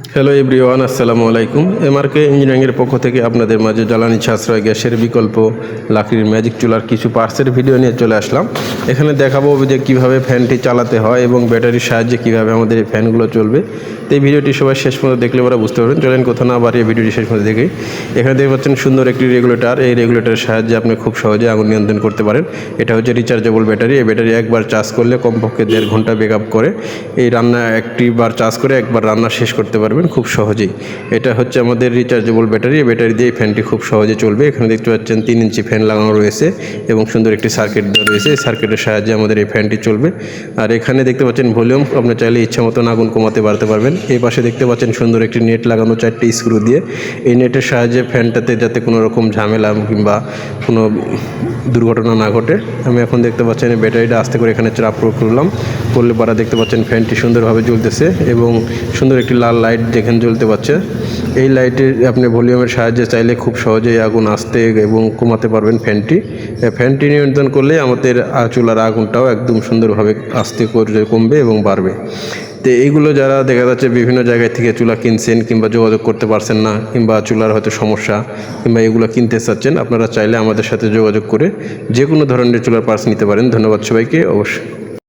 Hello everyone আসসালামু আলাইকুম এমআরকে ইঞ্জিনিয়ারিংয়ের পক্ষ থেকে আপনাদের মাঝে জ্বালানি সাশ্রয় গ্যাসের বিকল্প লাকড়ির ম্যাজিক চুলার কিছু পার্সের ভিডিও নিয়ে চলে আসলাম। এখানে দেখাবো যে কীভাবে ফ্যানটি চালাতে হয় এবং ব্যাটারির সাহায্যে কীভাবে আমাদের এই ফ্যানগুলো চলবে। তো এই ভিডিওটি সবাই শেষ পর্যন্ত দেখলে ওরা বুঝতে পারবেন। চলেন কোথাও না বাড়িয়ে ভিডিওটি শেষ পর্যন্ত দেখেই এখানে দেখতে পাচ্ছেন সুন্দর একটি রেগুলেটর এই রেগুলেটরের সাহায্যে আপনি খুব সহজে আগুন নিয়ন্ত্রণ করতে পারেন। এটা হচ্ছে রিচার্জেবল ব্যাটারি এই ব্যাটারি একবার চার্জ করলে কমপক্ষে দেড় ঘণ্টা আপ করে। এই রান্না একটি বার চার্জ করে একবার রান্না শেষ করতে পারবেন খুব সহজেই। এটা হচ্ছে আমাদের রিচার্জেবল ব্যাটারি ব্যাটারি দিয়ে ফ্যানটি খুব সহজে চলবে। এখানে দেখতে পাচ্ছেন তিন ইঞ্চি ফ্যান লাগানো রয়েছে এবং সুন্দর একটি সার্কিট দেওয়া রয়েছে। এই সার্কিটের সাহায্যে আমাদের এই ফ্যানটি চলবে। আর এখানে দেখতে পাচ্ছেন ভলিউম, আপনি চাইলে ইচ্ছা মতন আগুন কমাতে বাড়তে পারবেন। এই পাশে দেখতে পাচ্ছেন সুন্দর একটি নেট লাগানো চারটি স্ক্রু দিয়ে। এই নেটের সাহায্যে ফ্যানটাতে যাতে কোনো রকম ঝামেলা কিংবা কোনো দুর্ঘটনা না ঘটে। আমি এখন দেখতে পাচ্ছেন ব্যাটারিটা আস্তে করে এখানে চাপ প্রয়োগ করলাম। করলে পরা দেখতে পাচ্ছেন ফ্যানটি সুন্দরভাবে জ্বলতেছে এবং সুন্দর একটি লাল লাইট দেখেন জ্বলতে পারছে। এই লাইটের আপনি ভলিউমের সাহায্যে চাইলে খুব সহজেই আগুন আস্তে এবং কমাতে পারবেন ফ্যানটি। ফ্যানটি নিয়ন্ত্রণ করলে আমাদের চুলার আগুনটাও একদম সুন্দরভাবে আস্তে করে কমবে এবং বাড়বে। তো এইগুলো যারা দেখা যাচ্ছে বিভিন্ন জায়গায় থেকে চুলা কিনছেন কিংবা যোগাযোগ করতে পারছেন না কিংবা চুলার হয়তো সমস্যা কিংবা এগুলো কিনতে চাচ্ছেন, আপনারা চাইলে আমাদের সাথে যোগাযোগ করে যে কোনো ধরনের চুলার পার্স নিতে পারেন। ধন্যবাদ সবাইকে, অবশ্যই।